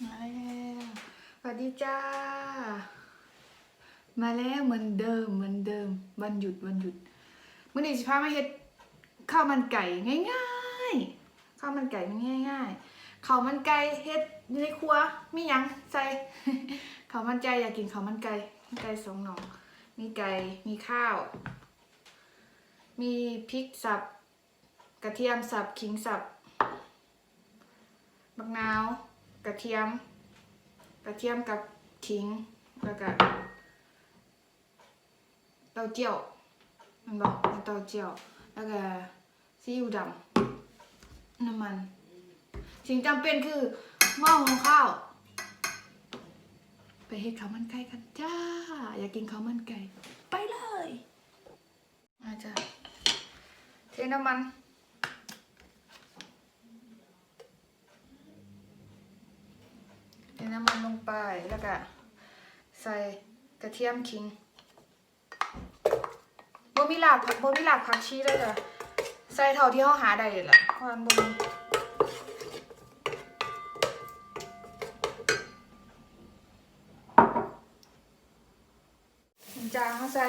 มาแล้วสวัสดีจ้า มาแล้วเหมือนเดิมเหมือนเดิม วันหยุดวันหยุดมื่อนี้สิพามาเฮ็ดข้าวมันไก่ง่ายๆข้าวมันไก่มันง่ายๆข้าวมันไก่เฮ็ดอยู่ในครัวมีหยังใส่ข้าวมันไก่อยากกินข้าวมันไก่ไก่สองหน่อมีไก่มีข้าว มีพริกสับ กระเทียมสับขิงสับมะนาว กระเทียม กระเทียมกับขิงแล้วก็เต้าเจี้ยวมันบอกเต้าเจี้ยวแล้วก็ซีอิ๊วดำน้ำมัน สิ่งจำเป็นคือหม้อหุงข้าว ไปเฮ็ดข้าวมันไก่กันจ้า อยากกินข้าวมันไก่ ไปเลยมาจ้าเทน้ำมัน เทน้ำมันลง ไปแล้วก็ใส่กระเทียมขิงบ่มีหลากผักบ่มีหลากผักชีเลยจ้ะใส่เท่าที่เขาหาได้เลยล่ะเพราะมันบ่มีจางเขาใส่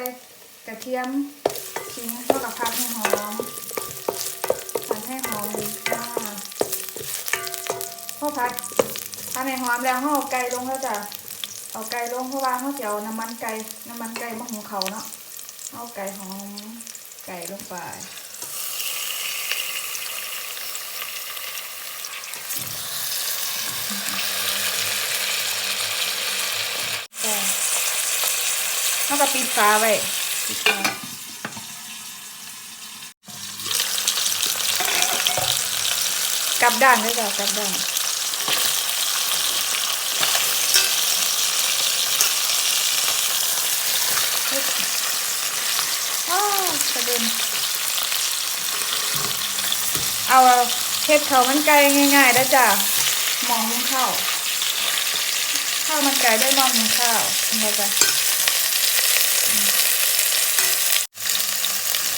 กระเทียมขิงเท่ากับผักให้หอมผัดให้หอมเลยจ้าพอผัด ถ้าในหอมแล้วเขาเอาไก่ลงแล้วจ้ะเอาไก่ลงเพราะว่าเขาเจะเอาน้ำมันไก่น้ำมันไก่มาหุงเขาเนาะเอาไก่หอมไก่ลงไปแต่เขาก็ปิดฝาไว้ปิดฝากลับด้านด้วยจ้ะกลับด้าน อ้าวกระเด็น เอาเฮ็ดข้าวมันไก่ง่ายๆได้จ้ะหมองหุงข้าวข้าวมันไก่ด้วยหมองหุงข้าวเห็นไหมจ้ะ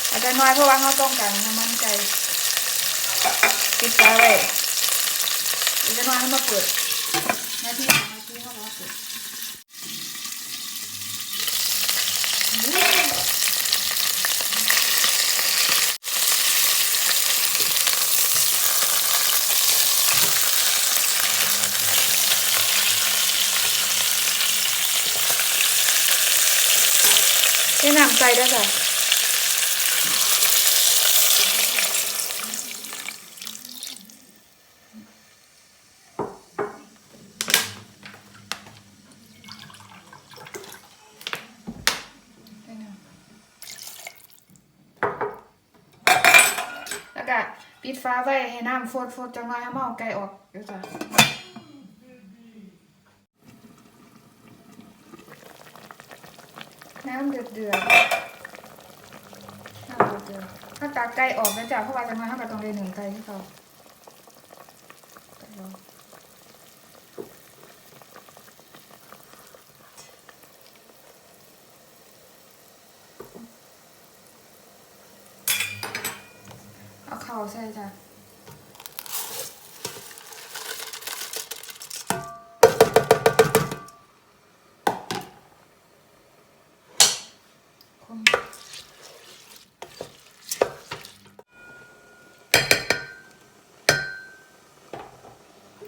อาจจะน้อยเพราะว่าเขาต้องการน้ำมันไก่ปิดฝาไว้อาจจะน้อยเขามาเปิดหน้าที่ของหน้าที่เขามาเปิด ที่น้ำใจด้วยจ้ะแล้วก็ปิดฟ้าไว้ให้น้ำฟดฟดจังไรให้มาเอาไก่ออกเดี๋ยวจ้ะ น้ำเดือดเดือดน้ำเดือดเดือดถ้าตักไก่ออกนะจ๊ะเพราะว่าจังมาเท่ากับตรงเลยหนึ่งไก่ที่เขาเอาเข่าใส่จ้ะคน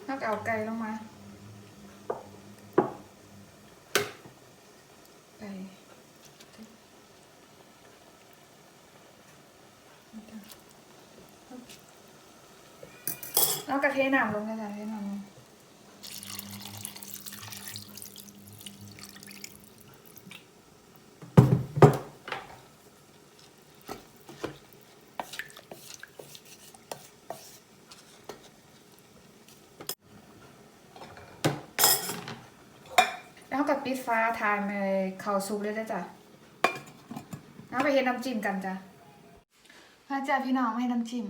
ถ้าเอาไก่ลงมา ไก่แล้วกระเทน้ำลงกระเทน้ำลง กับปิดฟ้าทานไปเข้าซุปเลยนะจ๊ะแล้วไปเห็นน้ำจิ้มกันจ้ะพระจ้าพี่น้องไม่ให้น้ำจิ้ม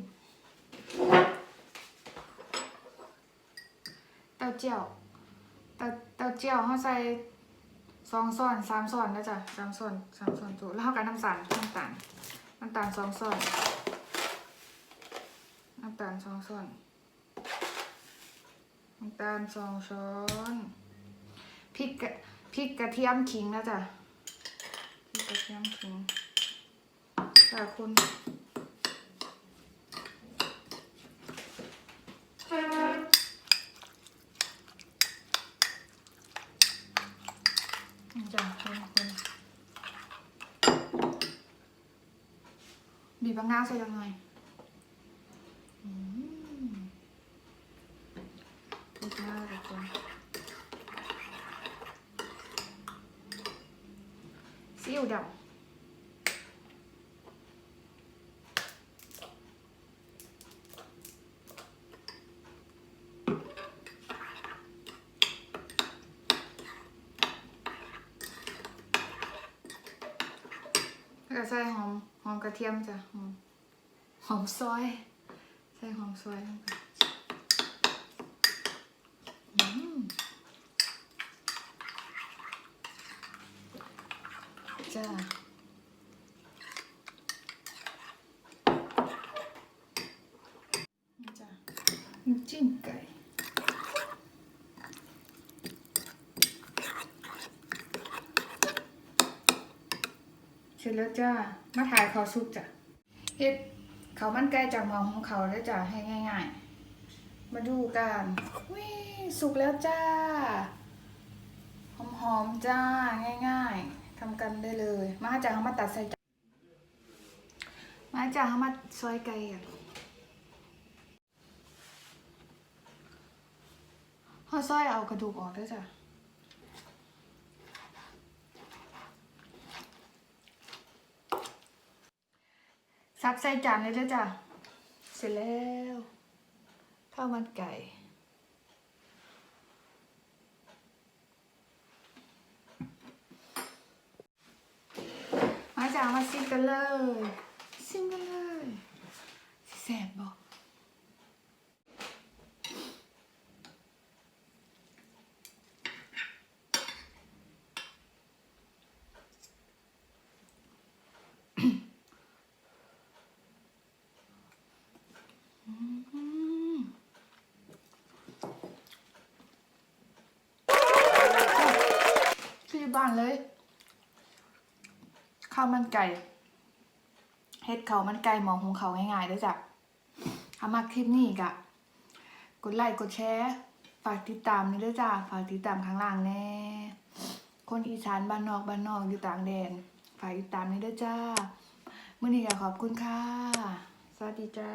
เต้าเจี้ยวเต้าเต้าเจี้ยวเขาใส่สองส่วนสามส่วนนะจ๊ะสามส่วนสามส่วนจุแล้วเขากับน้ำตาลน้ำตาลน้ำตาลสองส่วนน้ำตาลสองส่วนน้ำตาลสองช้อน พริกกระพริกกระเทียมขิงนะจ๊ะพริกกระเทียมขิงแต่คุณจ้ะคุณคุณบีบมะนาวใส่ยังไงอืมบีบมะนาวกับคุณ ซีอิ๊วดำแล้วก็ใส่หอมหอมกระเทียมจ้ะหอมหอมซอย ใส่หอมซอยลงไปอืมจ้านี่จ้ะน้ำ จิ้มไก่ เสร็จแล้วจ้า มาถ่ายเขาวสุกจ้ะเฮ็ดเขาวมันไก่จากหมอของเขาแล้วจ้ะให้ง่าย ๆ มาดูกันวิสุกแล้วจ้า หอมๆจ้า ง่ายๆทำกันได้เลย มาจากเขามาตัดใส่จ้ะมาจากเขามาซอยไก่อะ เขาซอยเอากระดูกออกด้วยจ้ะซับใส่จานเลยเด้จ้ะ เสร็จแล้วข้าวมันไก่มาจ้ะมาซิมกันเลย ซิมกันเลย แสบบอกอืมที่ บ้านเลย ข้าวมันไก่เฮ็ดข้าวมันไก่หมองของเขาง่ายๆด้วยจ้ะถ้ามาคลิปนี้กะกดไลค์กดแชร์ฝากติดตามนี่ด้วยจ้ะฝากติดตามข้างล่างแน่ คนอีสานบ้านนอกบ้านนอกอยู่ต่างแดนฝากติดตามนี่ด้วยจ้ามื้อนี้ก็ขอบคุณค่ะ สวัสดีจ้า